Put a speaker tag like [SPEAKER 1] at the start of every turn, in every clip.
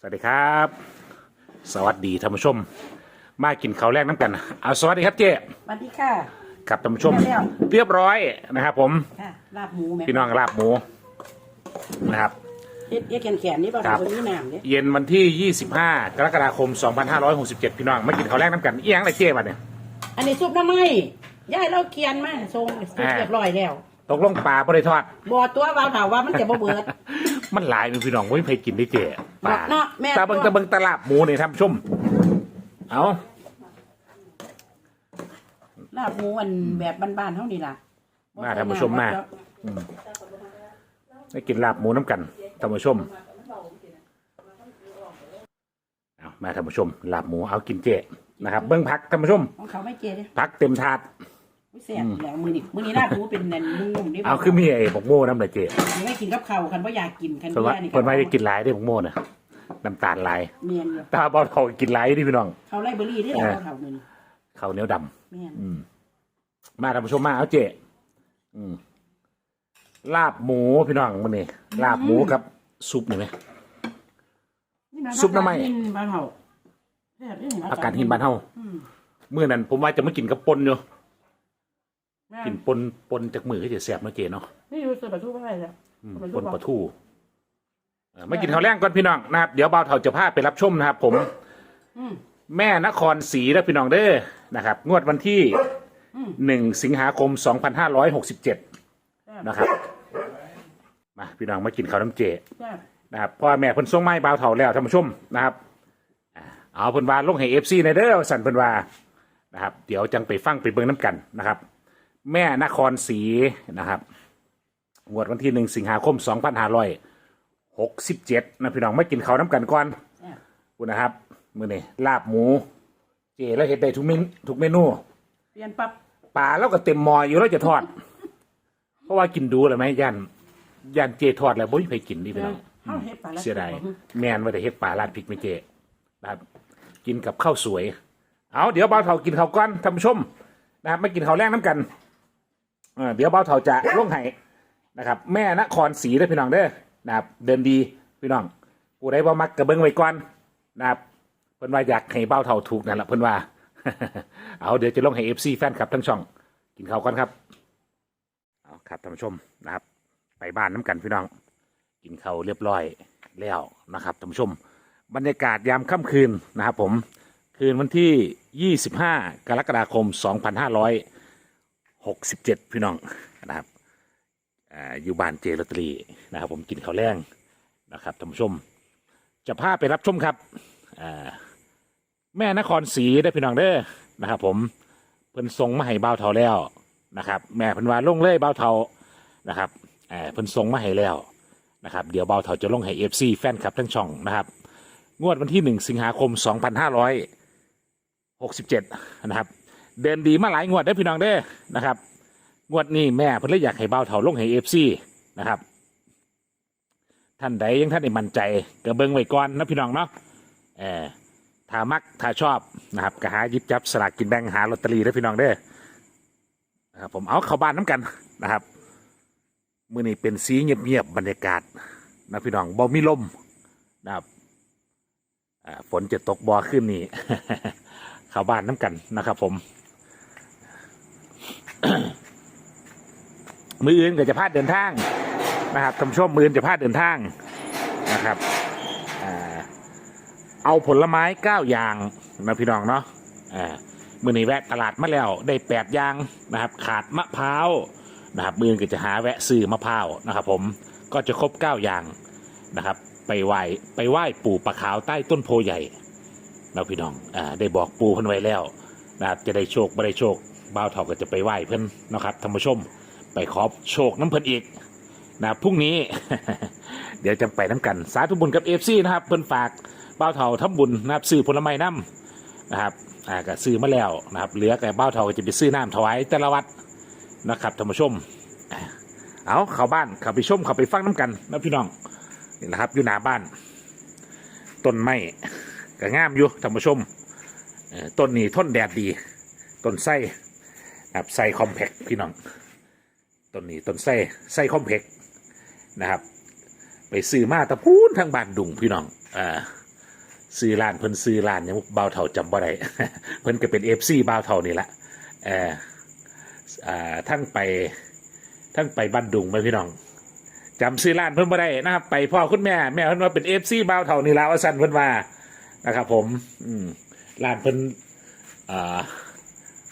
[SPEAKER 1] สวัสดีครับ สวัสดีท่านผู้ชม มากินข้าวแรกน้ำกันเอาสวัสดีครับเจ๊
[SPEAKER 2] สวัสดีค่ะ
[SPEAKER 1] ครับท่านผู้ชม
[SPEAKER 2] ได้แล้ว
[SPEAKER 1] เรียบร้อยนะครับ ผม
[SPEAKER 2] ค่ะลาบหมูแม่
[SPEAKER 1] พี่น้องลาบหมูนะครับ
[SPEAKER 2] เอ็ดเอ็ดแขนแขนๆนี่ป่ะ
[SPEAKER 1] ครับ
[SPEAKER 2] คนนี้น้ำเนี่ย
[SPEAKER 1] เย็นวันที่ 25 กรกฎาคม 2567 พี่น้องมากินข้าวแรกน้ำกันเอียงอะไรเจ๊มาเนี่ย
[SPEAKER 2] อันนี้ซุปน้ำไม้ย่ายเราเคียนมาทรงซุป
[SPEAKER 1] อ่า
[SPEAKER 2] เรียบร้อยแล้ว
[SPEAKER 1] ตกลงปลาบริทอด
[SPEAKER 2] บอตัววาวถามว่ามันจะบ่เบิด
[SPEAKER 1] มันหลายมีพี่น้องไม่เคยกินได้เจ๊ ปลา
[SPEAKER 2] เนาะแม่
[SPEAKER 1] ตาเบิงตาเบิงตลาบหมูนี่ท่านผู้ชม เอา
[SPEAKER 2] ลาบหมูอันแบบบ้านๆเท่านี้ล่ะ
[SPEAKER 1] มาท่านผู้ชมมาได้กินลาบหมูน้ำกันท่านผู้ชมเอามาท่านผู้ชมลาบหมูเอากินเจนะครับ เบิ้งพักท่านผู้ชม
[SPEAKER 2] ของเขาไม่เกเลย
[SPEAKER 1] พักเต็มถาด
[SPEAKER 2] ไม่แซ่บแล้วมือนี่มือนี้ลาบหมูเป็นนันนุ่มๆนี่
[SPEAKER 1] เอาคือมีไอ้บกโม่น้ำเลยเจ
[SPEAKER 2] ไม่กินกับข้าวคันว่าอยากกินคัน
[SPEAKER 1] เพิ่นว่า
[SPEAKER 2] ย่านี่
[SPEAKER 1] เพิ่นว่าจะกินหลายได้บกโม่น่ะน้ำตาลหลาย
[SPEAKER 2] เมียนอยู่
[SPEAKER 1] ตาบอดเขากินหลายดิพี่น้อง
[SPEAKER 2] เขาไล่เบอร์รี่ได้แล้วเขามือนี่
[SPEAKER 1] ข้าวเหนียวดำ
[SPEAKER 2] เมียน
[SPEAKER 1] อืม มาท่านผู้ชมมาเอาเจอืมลาบหมูพี่น้องมันนี่ลาบหมูกับซุปนี่ไหม ซุปน้ำไม้
[SPEAKER 2] บ้านเฮาแซ่บเรื่อง
[SPEAKER 1] อากาศหินบ้านเฮา
[SPEAKER 2] อืม
[SPEAKER 1] เมื่อนั้นผมว่าจะมากินกับปนอยู่
[SPEAKER 2] แม่
[SPEAKER 1] กินปนปนจากมือก็จะแสบเนาะเจเนาะ
[SPEAKER 2] นี่อยู่ส่วนประตูอะไรแล้ว
[SPEAKER 1] อืม
[SPEAKER 2] ปน
[SPEAKER 1] ปน
[SPEAKER 2] ป
[SPEAKER 1] ป
[SPEAKER 2] ลา
[SPEAKER 1] ลาทูเอ่อมากินข้าวแรงก่อนพี่น้องนะครับ เดี๋ยวเบาเถาจะพาไปรับชมนะครับ ผม
[SPEAKER 2] อืม
[SPEAKER 1] แม่นครศรีและพี่น้องเด้อนะครับ งวดวันที่
[SPEAKER 2] อืม
[SPEAKER 1] หนึ่งสิงหาคมสองพันห้าร้อยหกสิบเจ็ด
[SPEAKER 2] แซ่บ
[SPEAKER 1] นะครับ มาพี่น้องมากินข้าวน้ำเจ
[SPEAKER 2] แซ่บ
[SPEAKER 1] นะครับพ่อแม่เพิ่นส่งไม้เบาเถาแล้วท่านผู้ชมนะครับอ่าเอาเพิ่นว่าลงให้เอฟซีในเด้อสั่นเพิ่นว่านะครับ เดี๋ยวจังไปฟังไปเบิ่งน้ำกันนะครับ แม่นครศรีนะครับงวดวันที่หนึ่งสิงหาคมสองพันห้าร้อยหกสิบเจ็ดนะพี่น้องมากินข้าวน้ำกันก่อน
[SPEAKER 2] แซ่บ
[SPEAKER 1] คุณนะครับ มื้อนี้ลาบหมู เจแล้วเห็ดได้ทุกเมนทุกเมนู
[SPEAKER 2] เปลี่ยนปั๊บ
[SPEAKER 1] ปลาแล้วก็เต็มหมออยู่แล้วจะทอด เพราะว่ากินดูเลยไหมยันยันเจทอดแล้วบ่มีใครกินดิพี่น้อง
[SPEAKER 2] เฮาเฮ็ดปลาละ
[SPEAKER 1] เสียดายแมนว่าแต่เฮ็ดปลาราดพริกไม่เจนะครับกินกับข้าวสวย เอาเดี๋ยวเบาเถากินข้าวก้อนท่านผู้ชมนะครับไม่กินข้าวแรกน้ำกัน เออเดี๋ยวเบาเถาจะลงไห้นะครับ แม่นครศรีเด้อพี่น้องเด้อนะครับเดินดีพี่น้องกูได้บ่มักกระเบิ้งไว้ก่อนนะครับเพิ่นว่าอยากให้เบาเถาถูกนั่นแหละเพิ่นว่า เอาเดี๋ยวจะลงให้เอฟซีแฟนคลับทั้งช่อง กินข้าวก่อนครับเอาครับท่านผู้ชมนะครับ ไปบ้านน้ำกันพี่น้อง กินข้าวเรียบร้อยแล้วนะครับท่านผู้ชม บรรยากาศยามค่ำคืนนะครับผมคืนวันที่ 25 กรกฎาคม 67พี่น้องนะครับอาอยู่บ้านเจลอตเตอรี่นะครับ ผมกินข้าวแรงนะครับท่านผู้ชม จะพาไปรับชมครับอ่าแม่นครศรีได้พี่น้องเด้อนะครับ ผมเพิ่นส่งมาให้บ่าวเทาแล้วนะครับ แม่เพิ่นว่าลงเลยบ่าวเทานะครับเอ่อเพิ่นส่งมาให้แล้วนะครับ เดี๋ยวเบาเถาจะลงให้เอฟซีแฟนคลับทั้งช่องนะครับ งวดวันที่หนึ่งสิงหาคมสองพันห้าร้อยหกสิบเจ็ดนะครับ เดินดีมาหลายงวดได้พี่น้องเด้อนะครับ งวดนี้แม่เพิ่นเลยอยากให้เบาเถาลงให้เอฟซีนะครับ ท่านใดยังท่านได้มั่นใจก็เบิ่งไว้ก่อนนะพี่น้องเนาะเออถ้ามักถ้าชอบนะครับก็หาหยิบจับสลากกินแบ่งหาลอตเตอรี่ได้พี่น้องเด้อนะครับผมเอาเข้าบ้านน้ำกันนะครับมื่อนี้เป็นสีเงียบๆบรรยากาศนะพี่น้องบ่มีลมนะครับฝนจะตกบ่อขึ้นนี่เข้าบ้านน้ำกันนะครับผม มืออื่นก็จะพลาดเดินทางนะครับท่านผู้ชมมืออื่นจะพลาดเดินทางนะครับเอาผลไม้เก้าอย่างนะพี่น้องเนาะมือนี้แวะตลาดมาแล้วได้แปดอย่างนะครับ ขาดมะพร้าวนะครับ มือก็จะหาแวะซื้อมะพร้าวนะครับ ผมก็จะครบเก้าอย่างนะครับ ไปไหว้ไปไหว้ปู่ปะขาวใต้ต้นโพใหญ่เราพี่น้องอได้บอกปู่พิ่นไว้แล้วนะครับจะได้โชคไม่ได้โชค บ่าวเฒ่าก็จะไปไหว้เพิ่อนนะครับท่านผู้ชม ไปขอโชคน้ำเพิ่นอีกนะพรุ่งนี้ เดี๋ยวจะไปน้ำกัน สาธุบุญกับเอฟซีนะครับ เพิ่อนฝากบ่าวเฒ่าทำบุญนะครับซื้อผลไม้น้ำนะครับอ่าก็ซื้อมาแล้วนะครับ เหลือแต่บ่าวเฒ่าก็จะไปซื้อน้ำถวายแต่ละวัดนะครับท่านผู้ชม เอาเข้าบ้านเข้าไปชมเข้าไปฟังน้ำกันนะพี่น้องนี่นะครับอยู่หน้าบ้านต้นไม้ก็งามอยู่ท่านผู้ชมต้นนี้ทนแดดดีต้นไส้ ครับไส้คอมแพคพี่น้องต้นนี้ต้นไส้ไส้คอมแพคนะครับ ไปซื้อมาตะพูนทางบ้านดุงพี่น้องอ่าซื้อร้านเพิ่นซื้อร้านยังบ่าวเฒ่าจำบ่ได้เพิ่นก็เป็น FC บ่าวเฒ่านี่ละเอออ่าทั้งไปทั้งไปบ้านดุงไปพี่น้องจำซื้อร้านเพิ่นบ่ได้นะครับ ไปพ่อคุณแม่แม่เพิ่นว่าเป็น FC บ่าวเฒ่านี่และว่าซั่นเพิ่นว่านะครับ ผม อืมร้านเพิ่นอ่า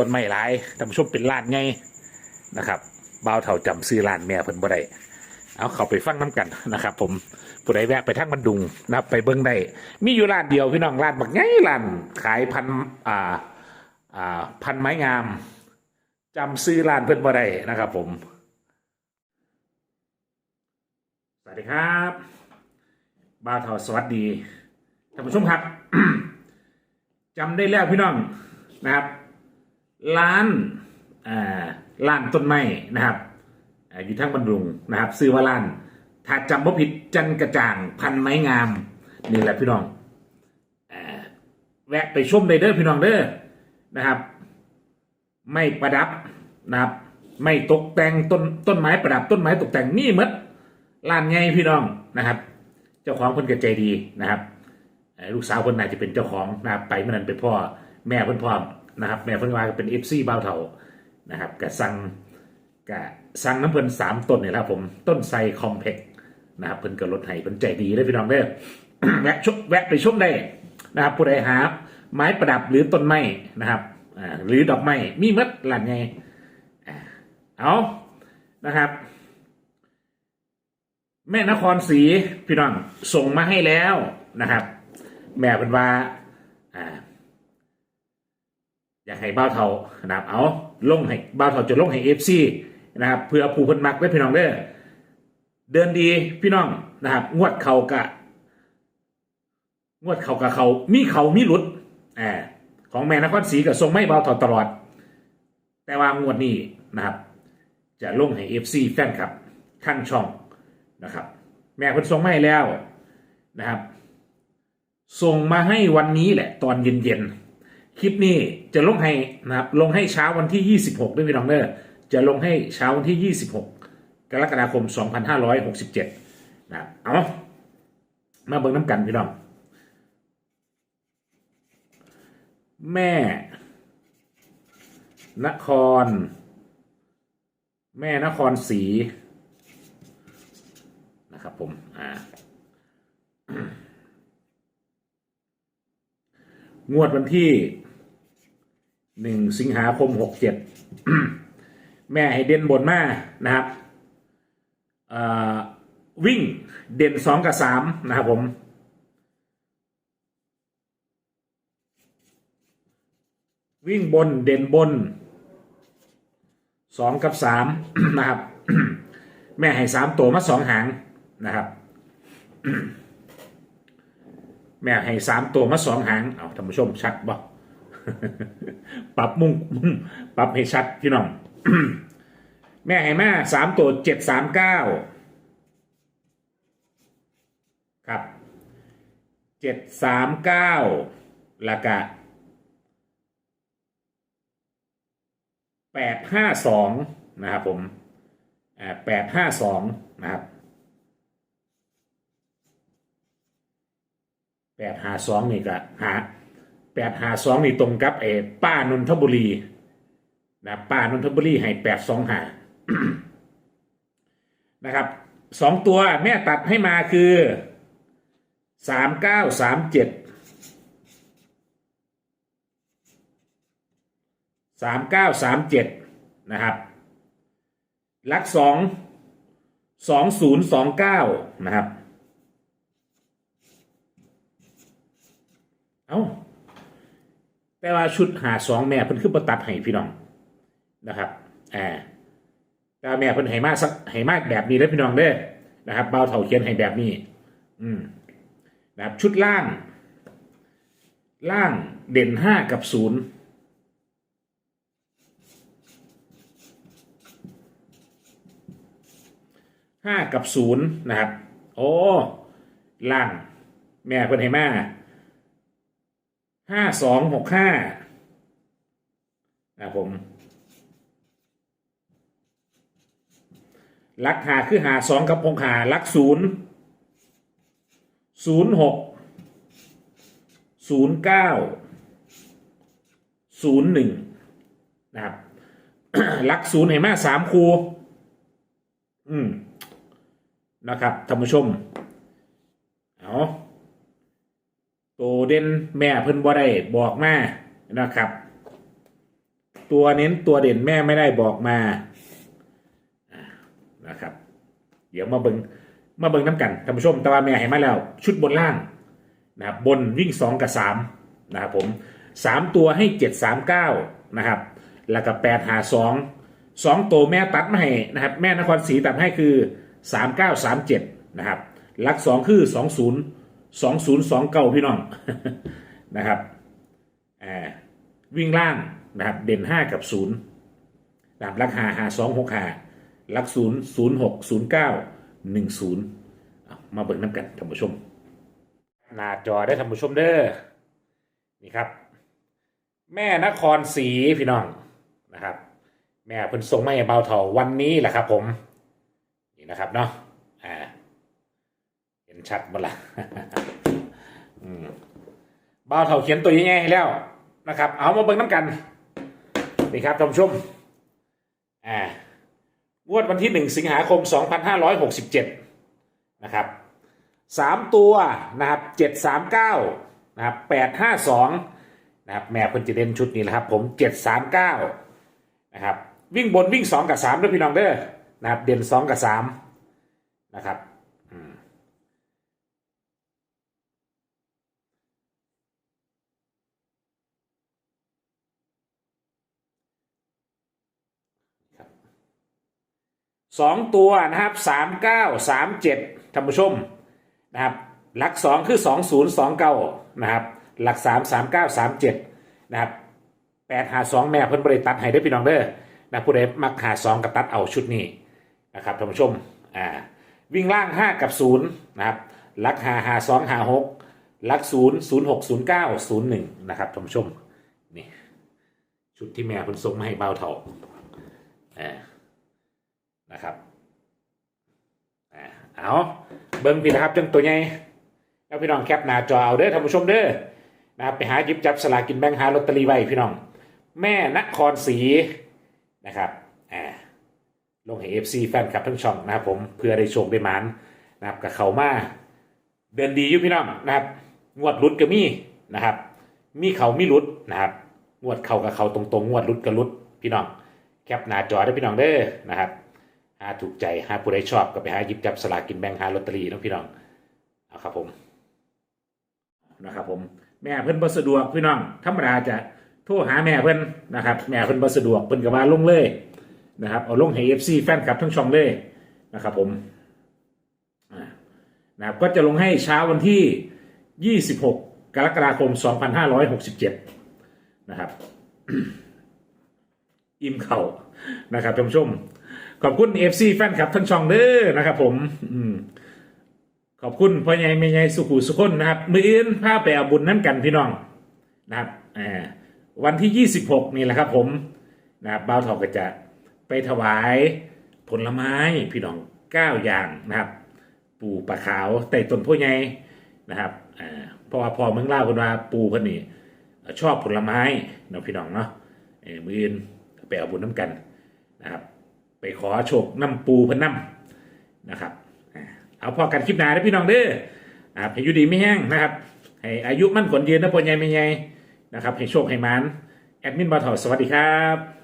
[SPEAKER 1] ต้นไม้หลายท่านผู้ชมเป็นร้านไงนะครับบ่าวเฒ่าจำซื้อร้านแม่เพิ่นบ่ได้เอาเข้าไปฟังน้ำกันนะครับ ผมผู้ใดแวะไปทั้งบันดุงนะครับไปเบิ้งได้มีอยู่ร้านเดียวพี่น้องร้านบักไงร้านขายพันอ่าอ่าพันไม้งามจำซื้อร้านเพิ่นบ่ได้นะครับ ผม สวัสดีครับบ้าวเทาสวัสดีท่านผู้ชมครับ จำได้แล้วพี่น้องนะครับ ร้านอ่าร้านต้นไม้นะครับอ่าอยู่ทั้งบรรลุงนะครับซื้อว่าล้าน ถ้าจำบ่ผิดจันกระจ่างพันไม้งามนี่แหละพี่น้องอ่าแวะไปชมได้เด้อพี่น้องเด้อนะครับ ไม่ประดับนะครับ ไม่ตกแต่งต้นต้นไม้ประดับต้นไม้ตกแต่งนี่หมดล้านไงพี่น้องนะครับ เจ้าของคนกระใจดีนะครับลูกสาวคนไหนจะเป็นเจ้าของนะครับไปเมื่อนั้นเป็นพ่อแม่เพิ่นพร้อ นะครับแม่เพิ่นว่าเป็นเอฟซีบ้าวเถานะครับกะสั่งกะสั่งน้ำเพิ่นสามต้นเนี่ยครับผมต้นไทรคอมเพกนะครับเพิ่นก็ลดให้เพิ่นใจดีเลยพี่น้องเด้อแวะชมแวะไปชมได้นะครับผู้ใดหาไม้ประดับหรือต้นไม้นะครับอ่าหรือดอกไม้มีมัดหลันไงเอานะครับ แม่นครศรีพี่น้องส่งมาให้แล้วนะครับ แม่เป็นว่าอ่า อยากให้บ้าวเทานะครับเอาลงให้บ้าวเทาจะลงให้เอฟซีนะครับเพื่อผู้เพิ่นมักไว้พี่น้องเด้อเดินดีพี่น้องนะครับ งวดเขากะ งวดเขากับเขามีเขามีหลุดแอ่าของแม่นครศรีกับทรงไม่บ้าวเทาตลอด แต่ว่างวดนี้นะครับ จะลงให้เอฟซีแฟนครับข้างช่องนะครับ แม่เพิ่นส่งไมาให้แล้วนะครับส่งมาให้วันนี้แหละ ตอนเย็นๆ คลิปนี้จะลงให้นะครับลงให้เช้าวันที่ 26 ด้วยพี่น้องเด้อจะลงให้เช้าวันที่ 26 กรกฎาคม 2567นะครับเอามาเบิ่งน้ำกันพี่น้อง แม่ นคร แม่นครศรีนะครับผม อ่า งวดวันที่หนึ่งสิงหาคมหกเจ็ดแม่ให้เด่นบนมานะครับอ่อวิ่งเด่นสองกับสามนะครับผม วิ่งบนเด่นบนสองกับสามนะครับ แม่ให้สามตัวมาสองหางนะครับ แม่ให้สามตัวมาสองหาง เอาท่านผู้ชมชัดบ่ปรับมุ่งปรับให้ชัดพี่น้อง แม่ให้มาสามตัวเจ็ดสามเก้าครับเจ็ดสามเก้าล้วก็แปดห้าสองนะครับผมแปดห้าสองนะครับ แปดหาสองนี่ก็หาแปดหาสองนี่ตรงกับเอป้านนทบุรีนะป้านนทบุรีให้แปดสองหานะครับสองตัวแม่ตัดให้มาคือสามเก้าสามเจ็ดสามเก้าสามเจ็ดนะครับลักสองสองศูนย์สองเก้านะครับ เอา้าแต่ว่าชุดหาสองแม่เพิ่นคือประตัดให้พี่น้องนะครับอ่าแต่แม่เพิ่นให้มาสักให้มากแบบนี้แล้วพี่น้องเด้อนะครับเบาเท่าเขียนให้แบบนี้ อืมนะครับชุดล่าง ล่างเด่นห้ากับศูนย์ห้ากับศูนย์นะครับ โอ้ล่าง แม่เพิ่นให้มา ห้าสองหกห้านะผมลักหาคือหาสองกับหกหาลักศูนย์ศูนย์หกศูนย์เก้าศูนย์หนึ่งนะครับลักศูนย์เห็นไหมสามคูอืมนะครับท่านผู้ชม เอาตัว เด่นแม่เพิ่นบ่ได้บอกมานะครับ ตัวเน้นตัวเด่นแม่ไม่ได้บอกมานะครับ เดี๋ยวมาเบิงมาเบิงน้ำกันท่านผู้ชมแต่ว่าแม่ให้มาแล้ว ชุดบนล่างนะครับบนวิ่งสองกับสามนะครับผมสามตัวให้เจ็ดสามเก้านะครับ แล้วก็แปดหาสองสองตัวแม่ตัดมาให้นะครับ แม่นครศรีตัดให้คือสามเก้าสามเจ็ดนะครับลักสองคือสองศูนย์ สองศูนย์สองเก้าพี่น้องนะครับอ่าวิ่งล่างนะครับเด่นห้ากับศูนย์นะครับลักหาหาสองหกหาลักศูนย์ศูนย์หกศูนย์เก้าหนึ่งศูนย์มาเบิ่งน้ำกันท่านผู้ชม หน้าจอได้ท่านผู้ชมเด้อนี่ครับ แม่นครศรีพี่น้องนะครับ แม่เพิ่นส่งมาให้เบาเถาวันนี้แหละครับผม นี่นะครับเนาะ ชัดบ่ละอืมเบาเถาเขียนตัวยังไงให้แล้วนะครับ เอามาเบิ่งน้ำกัน นี่ครับท่านผู้ชมอ่างวดวันที่หนึ่งสิงหาคม2567นะครับสามตัวนะครับเจ็ดสามเก้านะครับแปดห้าสองนะครับแม่เพิ่นจะเด่นชุดนี้แหละครับ ผมเจ็ดสามเก้านะครับวิ่งบนวิ่งสองกับสามด้วยพี่น้องเด้อนะครับเด่นสองกับสามนะครับอืมครับ สองตัวนะครับสามเก้าสามเจ็ดท่านผู้ชมนะครับ หลักสองคือสองศูนย์สองเก้านะครับ หลักสามสามเก้าสามเจ็ดนะครับแปดหาสองแม่เพิ่นบริตัดให้ได้พี่น้องเด้อนะผู้ใดมักหาสองกับตัดเอาชุดนี้นะครับท่านผู้ชมอ่าวิ่งล่างห้ากับศูนย์นะครับหลักหาหาสองหาหกหลักศูนย์ศูนย์หกศูนย์เก้าศูนย์หนึ่งนะครับท่านผู้ชมนี่ชุดที่แม่เพิ่นส่งมาให้เบาเถาอ่านะครับอ่า เอาเบิ้งพี่นะครับจังตัวใหญ่แล้วพี่น้องแคปหน้าจอเอาเด้อท่านผู้ชมเด้อนะครับไปหายิบจับสลากินแบงหาลอตเตอรี่ไว้พี่น้อง แม่นครศรีนะครับอ่าลงให้เอฟซีแฟนคลับทั้งช่องนะครับผมเพื่อได้โชคได้หมานนะครับกับเขามาเดินดีอยู่พี่น้องนะครับงวดรุดก็มีนะครับ มีเขามีรุดนะครับงวดเขากับเขาตรงๆงวดรุดกับรุดพี่น้องแคปหน้าจอได้พี่น้องเด้อนะครับ หาถูกใจหาผู้ใดชอบก็ไปหาหยิบจับสลากกินแบ่งหาลอตเตอรี่นะพี่น้องเอาครับผมนะครับผมแม่เพิ่นบ่สะดวกพี่น้องธรรมดาจะโทรหาแม่เพิ่นนะครับ แม่เพิ่นบ่สะดวกเพิ่นก็ว่าลงเลยนะครับเอาลงให้ FC แฟนคลับทั้งช่องเลยนะครับผมอ่านะครับก็จะลงให้เช้าวันที่ 26 กรกฎาคม 2567 นะครับ อิ่มเข่านะครับท่านผู้ชม ขอบคุณ FC แฟนคลับทั้งช่องเด้อนะครับ ผม อืมขอบคุณพ่อใหญ่แม่ใหญ่สุขุสุคนนะครับ มืออื่นพาไปเอาบุญน้ำกันพี่น้องนะครับอ่าวันที่ 26 นี่แหละครับ ผมนะครับบ่าวทอก็จะไปถวายผลไม้พี่น้อง9อย่างนะครับ ปู่ปลาขาวไต่ต้นพ่อใหญ่นะครับอ่าเพราะว่าพอเมืองเล่าวคนว่าปู่เพิ่นนี่ชอบผลไม้เนาะพี่น้องเนาะเมืออื่นไปเอาบุญน้ำกันนะครับ ไปขอโชคน้ำปูพนน้ำนะครับเอาพอกันคลิปหนาได้วพี่น้องเด้ออ่าให้อยู่ดีไม่แห้งนะครับให้อายุมั่นขนยืนนะปนใหญ่ไม่ใหญ่นะครับให้โชคให้มันแอดมินบอทอสวัสดีครับ